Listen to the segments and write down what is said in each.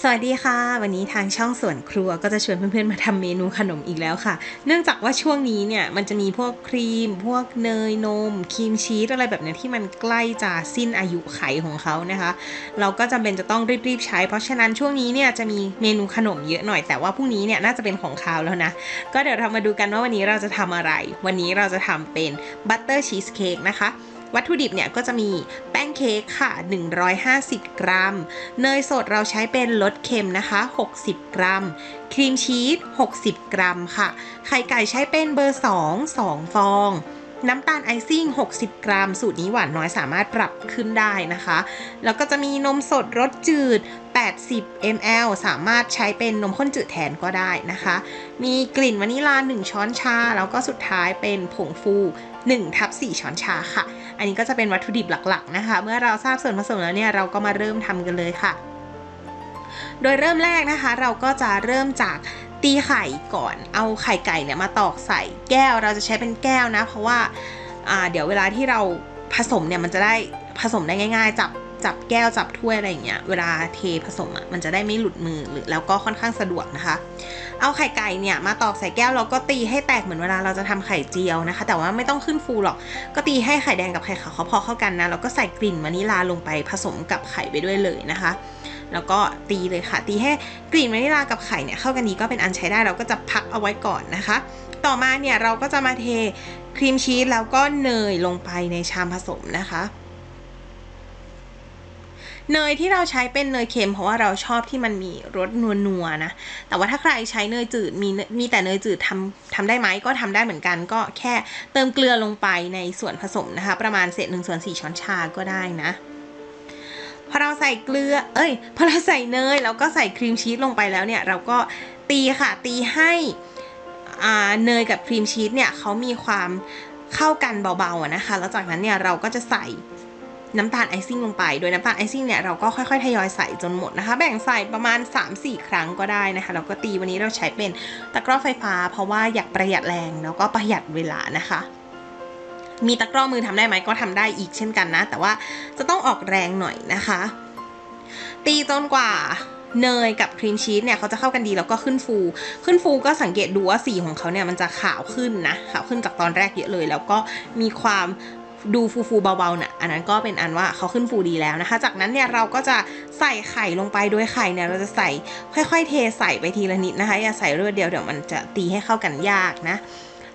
สวัสดีค่ะ วันนี้ทางช่องส่วนครัวก็จะชวนเพื่อนๆมาทำเมนูขนมอีกแล้วค่ะ เนื่องจากว่าช่วงนี้เนี่ยมันจะมีพวกครีม พวกเนยนมครีมชีสอะไรแบบนี้ที่มันใกล้จะสิ้นอายุไขของเขานะคะ เราก็จำเป็นจะต้องรีบๆใช้ เพราะฉะนั้นช่วงนี้เนี่ยจะมีเมนูขนมเยอะหน่อยแต่ว่าพรุ่งนี้เนี่ยน่าจะเป็นของคาวแล้วนะ ก็เดี๋ยวเรามาดูกันว่าวันนี้เราจะทำอะไร วันนี้เราจะทำเป็นบัตเตอร์ชีสเค้กนะคะ วัตถุดิบเนี่ยก็จะมีแป้งเค้กค่ะ 150 กรัม เนยสดเราใช้เป็นรสเค็มนะคะ 60 กรัม ครีมชีส 60 กรัมค่ะ ไข่ไก่ใช้เป็นเบอร์ 2 2 ฟอง น้ำตาลไอซิ่ง 60 กรัม สูตรนี้หวานน้อยสามารถปรับขึ้นได้นะคะ แล้วก็จะมีนมสดรสจืด 80 ml สามารถใช้เป็นนมข้นจืดแทนก็ได้นะคะ มีกลิ่นวานิลา 1 ช้อนชา แล้วก็สุดท้ายเป็นผงฟู1ทับ4ช้อนชาค่ะ อันนี้ก็จะเป็นวัตถุดิบหลักๆนะคะ เมื่อเราทราบส่วนผสมแล้วเนี่ยเราก็มาเริ่มทำกันเลยค่ะ โดยเริ่มแรกนะคะ เราก็จะเริ่มจากตีไข่ก่อน เอาไข่ไก่เนี่ยมาตอกใส่แก้ว เราจะใช้เป็นแก้วนะ เพราะว่าอ่าเดี๋ยวเวลาที่เราผสมเนี่ยมันจะได้ผสมได้ง่าย ๆ จับ จับแก้วจับถ้วยอะไรอย่างเงี้ยเวลาเทผสมอะมันจะได้ไม่หลุดมือหรือแล้วก็ค่อนข้างสะดวกนะคะ เอาไข่ไก่เนี่ยมาตอกใส่แก้วแล้วก็ตีให้แตกเหมือนเวลาเราจะทำไข่เจียวนะคะ แต่ว่าไม่ต้องขึ้นฟูหรอก ก็ตีให้ไข่แดงกับไข่ขาวเขาพอเข้ากันนะแล้วก็ใส่กลิ่นวานิลาลงไปผสมกับไข่ไปด้วยเลยนะคะ แล้วก็ตีเลยค่ะ ตีให้กลิ่นวานิลากับไข่เนี่ยเข้ากันดีก็เป็นอันใช้ได้เราก็จะพักเอาไว้ก่อนนะคะ ต่อมาเนี่ยเราก็จะมาเทครีมชีสแล้วก็เนยลงไปในชามผสมนะคะ เนยที่เราใช้เป็นเนยเค็ม เพราะว่าเราชอบที่มันมีรสนัวๆนะ แต่ว่าถ้าใครใช้เนยจืดมีมีแต่เนยจืดทำทำได้ไหมก็ทำได้เหมือนกัน ก็แค่เติมเกลือลงไปในส่วนผสมนะคะ ประมาณเศษหนึ่งส่วนสี่ช้อนชาก็ได้นะพอเราใส่เกลือ เอ้ย พอเราใส่เนยแล้วก็ใส่ครีมชีสลงไปแล้วเนี่ย เราก็ตีค่ะ ตีให้อ่าเนยกับครีมชีสเนี่ยเขามีความเข้ากันเบาๆนะคะ แล้วจากนั้นเนี่ยเราก็จะใส่ น้ำตาลไอซิ่งลงไป โดยน้ำตาลไอซิ่งเนี่ยเราก็ค่อยๆทยอยใส่จนหมดนะคะ แบ่งใส่ประมาณ 3-4 ครั้งก็ได้นะคะ แล้วก็ตีวันนี้เราใช้เป็นตะกร้อไฟฟ้า เพราะว่าอยากประหยัดแรงแล้วก็ประหยัดเวลานะคะมีตะกร้อมือทำได้ไหมก็ทำได้อีกเช่นกันนะ แต่ว่าจะต้องออกแรงหน่อยนะคะ ตีจนกว่าเนยกับครีมชีสเนี่ยเขาจะเข้ากันดีแล้วก็ขึ้นฟู ขึ้นฟูก็สังเกตดูว่าสีของเขาเนี่ยมันจะขาวขึ้นนะขาวขึ้นจากตอนแรกเยอะเลย แล้วก็มีความ ดูฟูฟูๆเบาๆน่ะอันนั้นก็เป็นอันว่าเขาขึ้นฟูดีแล้วนะคะ จากนั้นเนี่ยเราก็จะใส่ไข่ลงไปโดยไข่เนี่ยเราจะใส่ค่อยๆ เทใส่ไปทีละนิดนะคะ อย่าใส่รวดเดียวเดี๋ยวมันจะตีให้เข้ากันยากนะ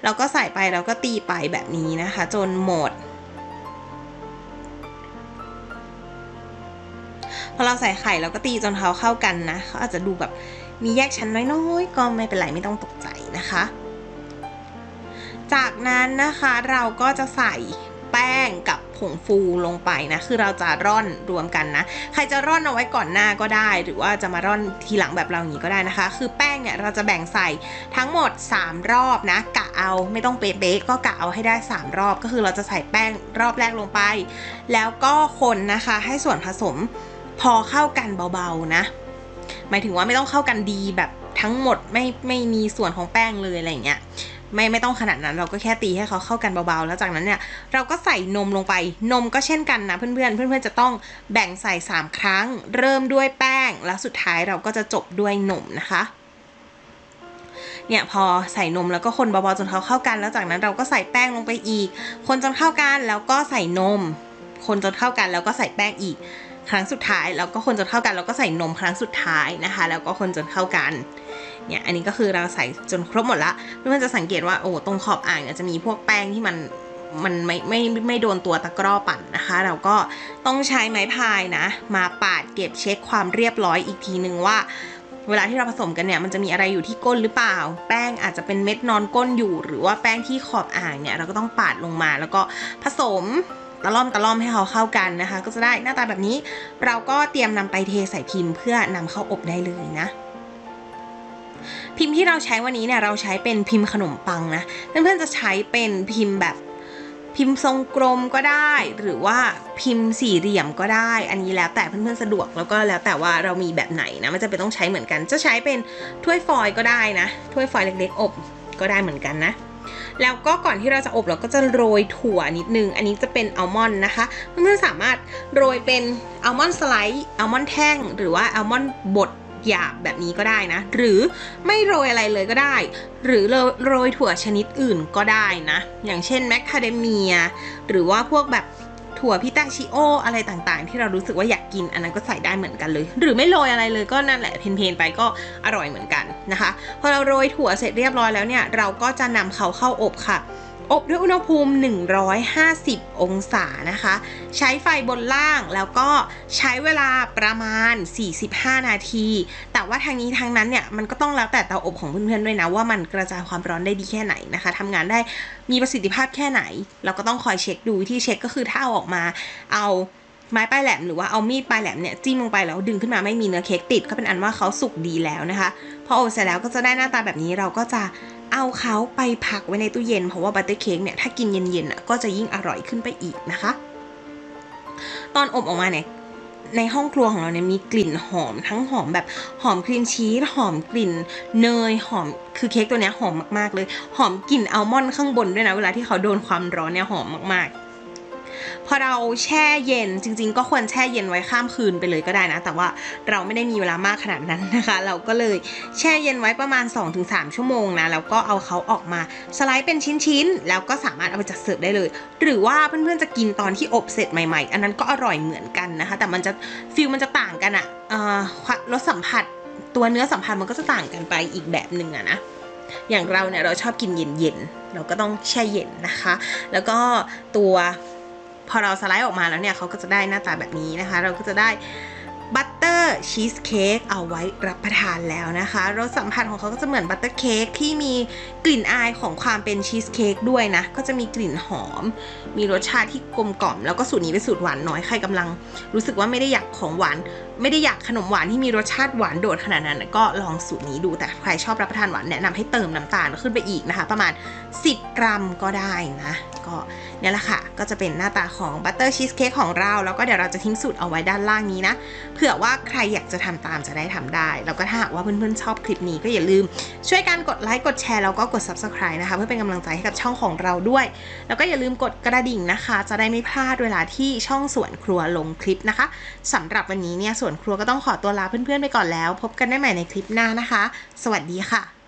เราก็ใส่ไปเราก็ตีไปแบบนี้นะคะ จนหมดพอเราใส่ไข่เราก็ตีจนเขาเข้ากันนะเขาอาจจะดูแบบมีแยกชั้นน้อยๆก็ไม่เป็นไรไม่ต้องตกใจนะคะ จากนั้นนะคะเราก็จะใส่ ป้งกับผงฟูลงไปนะ คือเราจะร่อนรวมกันนะ ใครจะร่อนเอาไว้ก่อนหน้าก็ได้ หรือว่าจะมาร่อนทีหลังแบบเราอย่างนี้ก็ได้นะคะ คือแป้งเนี่ยเราจะแบ่งใส่ทั้งหมด 3 รอบนะ กะเอาไม่ต้องเป๊ะๆก็กะเอาให้ได้ 3 รอบ ก็คือเราจะใส่แป้งรอบแรกลงไป แล้วก็คนนะคะให้ส่วนผสมพอเข้ากันเบาๆนะ หมายถึงว่าไม่ต้องเข้ากันดีแบบทั้งหมดไม่ไม่มีส่วนของแป้งเลยอะไรเงี้ย ไม่ไม่ต้องขนาดนั้น เราก็แค่ตีให้เขาเข้ากันเบาๆ แล้วจากนั้นเนี่ยเราก็ใส่นมลงไป นมก็เช่นกันนะเพื่อนๆ เพื่อนๆจะต้องแบ่งใส่ 3 ครั้ง เริ่มด้วยแป้ง แล้วสุดท้ายเราก็จะจบด้วยนมนะคะเนี่ยพอใส่นมแล้วก็คนเบาๆจนเขาเข้ากัน แล้วจากนั้นเราก็ใส่แป้งลงไปอีก คนจนเข้ากันแล้วก็ใส่นม คนจนเข้ากันแล้วก็ใส่แป้งอีก ครั้งสุดท้ายแล้วก็คนจนเข้ากันแล้วก็ใส่นมครั้งสุดท้ายนะคะ แล้วก็คนจนเข้ากัน เนี่ยอันนี้ก็คือเราใส่จนครบหมดละเพื่อนๆจะสังเกตว่าโอ้ตรงขอบอ่างเนี่ยจะมีพวกแป้งที่มันมันไม่ไม่ไม่โดนตัวตะกร้อปั่นนะคะ เราก็ต้องใช้ไม้พายนะ มาปาดเก็บเช็คความเรียบร้อยอีกทีนึงว่า เวลาที่เราผสมกันเนี่ยมันจะมีอะไรอยู่ที่ก้นหรือเปล่า แป้งอาจจะเป็นเม็ดนอนก้นอยู่ หรือว่าแป้งที่ขอบอ่างเนี่ยเราก็ต้องปาดลงมา แล้วก็ผสมตะล่อมตะล่อมให้เขาเข้ากันนะคะ ก็จะได้หน้าตาแบบนี้ เราก็เตรียมนำไปเทใส่พิมพ์เพื่อนำเข้าอบได้เลยนะ พิมพ์ที่เราใช้วันนี้เนี่ยเราใช้เป็นพิมพ์ขนมปังนะเพื่อนๆจะใช้เป็นพิมพ์แบบพิมพ์ทรงกลมก็ได้ หรือว่าพิมพ์สี่เหลี่ยมก็ได้ อันนี้แล้วแต่เพื่อนๆสะดวกแล้วก็แล้วแต่ว่าเรามีแบบไหนนะมันจะเป็นต้องใช้เหมือนกัน จะใช้เป็นถ้วยฟอยล์ก็ได้นะถ้วยฟอยล์เล็กๆอบก็ได้เหมือนกันนะแล้วก็ก่อนที่เราจะอบเราก็จะโรยถั่วนิดนึง อันนี้จะเป็นอัลมอนด์นะคะ เพื่อนๆสามารถโรยเป็นอัลมอนด์สไลด์อัลมอนด์แท่ง หรือว่าอัลมอนด์บด หยาบแบบนี้ก็ได้นะ หรือไม่โรยอะไรเลยก็ได้ หรือโรยถั่วชนิดอื่นก็ได้นะ อย่างเช่นแมคคาเดเมีย หรือว่าพวกแบบถั่วพิตาชิโออะไรต่างๆ ที่เรารู้สึกว่าอยากกินอันนั้นก็ใส่ได้เหมือนกันเลย หรือไม่โรยอะไรเลยก็นั่นแหละเพนๆไปก็อร่อยเหมือนกันนะคะพอเราโรยถั่วเสร็จเรียบร้อยแล้วเนี่ยเราก็จะนำเขาเข้าอบค่ะ อบด้วยอุณหภูมิ 150 องศานะคะ ใช้ไฟบนล่างแล้วก็ใช้เวลาประมาณ 45 นาที แต่ว่าทางนี้ทางนั้นเนี่ยมันก็ต้องแล้วแต่เตาอบของเพื่อนๆด้วยนะ ว่ามันกระจายความร้อนได้ดีแค่ไหนนะคะทำงานได้มีประสิทธิภาพแค่ไหน เราก็ต้องคอยเช็คดูวิธีเช็คก็คือถ้าเอาออกมาเอา ไม้ปลายแหลมหรือว่าเอามีดปลายแหลมเนี่ยจิ้มลงไปแล้วดึงขึ้นมาไม่มีเนื้อเค้กติดก็เป็นอันว่าเขาสุกดีแล้วนะคะ พออบเสร็จแล้วก็จะได้หน้าตาแบบนี้เราก็จะเอาเขาไปพักไว้ในตู้เย็นเพราะว่าบัตเตอร์เค้กเนี่ยถ้ากินเย็นๆก็จะยิ่งอร่อยขึ้นไปอีกนะคะ ตอนอบออกมาเนี่ยในห้องครัวของเราเนี่ยมีกลิ่นหอมทั้งหอมแบบหอมครีมชีสหอมกลิ่นเนยหอมคือเค้กตัวเนี้ยหอมมากๆเลย หอมกลิ่นอัลมอนด์ข้างบนด้วยนะเวลาที่เขาโดนความร้อนเนี่ยหอมมากๆ พอเราแช่เย็นจริง ๆ ก็ควรแช่เย็นไว้ข้ามคืนไปเลยก็ได้นะ แต่ว่าเราไม่ได้มีเวลามากขนาดนั้นนะคะ เราก็เลยแช่เย็นไว้ประมาณ 2-3 ชั่วโมงนะแล้วก็เอาเขาออกมาสไลด์เป็นชิ้นๆ แล้วก็สามารถเอาไปจัดเสิร์ฟได้เลย หรือว่าเพื่อนๆจะกินตอนที่อบเสร็จใหม่ๆ อันนั้นก็อร่อยเหมือนกันนะคะ แต่มันจะฟิลมันจะต่างกันอะอะรสสัมผัสตัวเนื้อสัมผัสมันก็จะต่างกันไปอีกแบบหนึ่งอะนะอย่างเราเนี่ยเราชอบกินเย็นๆ เราก็ต้องแช่เย็นนะคะ แล้วก็ตัว พอเราสไลด์ออกมาแล้วเนี่ยเขาก็จะได้หน้าตาแบบนี้นะคะ เราก็จะได้บัตเตอร์ชีสเค้กเอาไว้รับประทานแล้วนะคะรสสัมผัสของเขาก็จะเหมือนบัตเตอร์เค้กที่มีกลิ่นอายของความเป็นชีสเค้กด้วยนะ ก็จะมีกลิ่นหอม มีรสชาติที่กลมกล่อม แล้วก็สูตรนี้เป็นสูตรหวานน้อย ใครกำลัง รู้สึกว่าไม่ได้อยากของหวาน ไม่ได้อยากขนมหวานที่มีรสชาติหวานโดดขนาดนั้น ก็ลองสูตรนี้ดูแต่ใครชอบรับประทานหวานแนะนำให้เติมน้ำตาลขึ้นไปอีกนะคะ ประมาณ 10 กรัมก็ได้นะ ก็เนี่ยแหละค่ะ ก็จะเป็นหน้าตาของบัตเตอร์ชีสเค้กของเรา แล้วก็เดี๋ยวเราจะทิ้งสูตรเอาไว้ด้านล่างนี้นะ เผื่อว่าใครอยากจะทำตามจะได้ทำได้ แล้วก็ถ้าหากว่าเพื่อนๆชอบคลิปนี้ก็อย่าลืม ช่วยกันกดไลค์กดแชร์แล้วก็กด subscribe นะคะ เพื่อเป็นกำลังใจให้กับช่องของเราด้วย แล้วก็อย่าลืมกดกระดิ่งนะคะ จะได้ไม่พลาดเวลาที่ช่องสวนครัวลงคลิปนะคะสำหรับวันนี้เนี่ยสวนครัวก็ต้องขอตัวลาเพื่อนๆไปก่อนแล้ว พบกันได้ใหม่ในคลิปหน้านะคะ สวัสดีค่ะ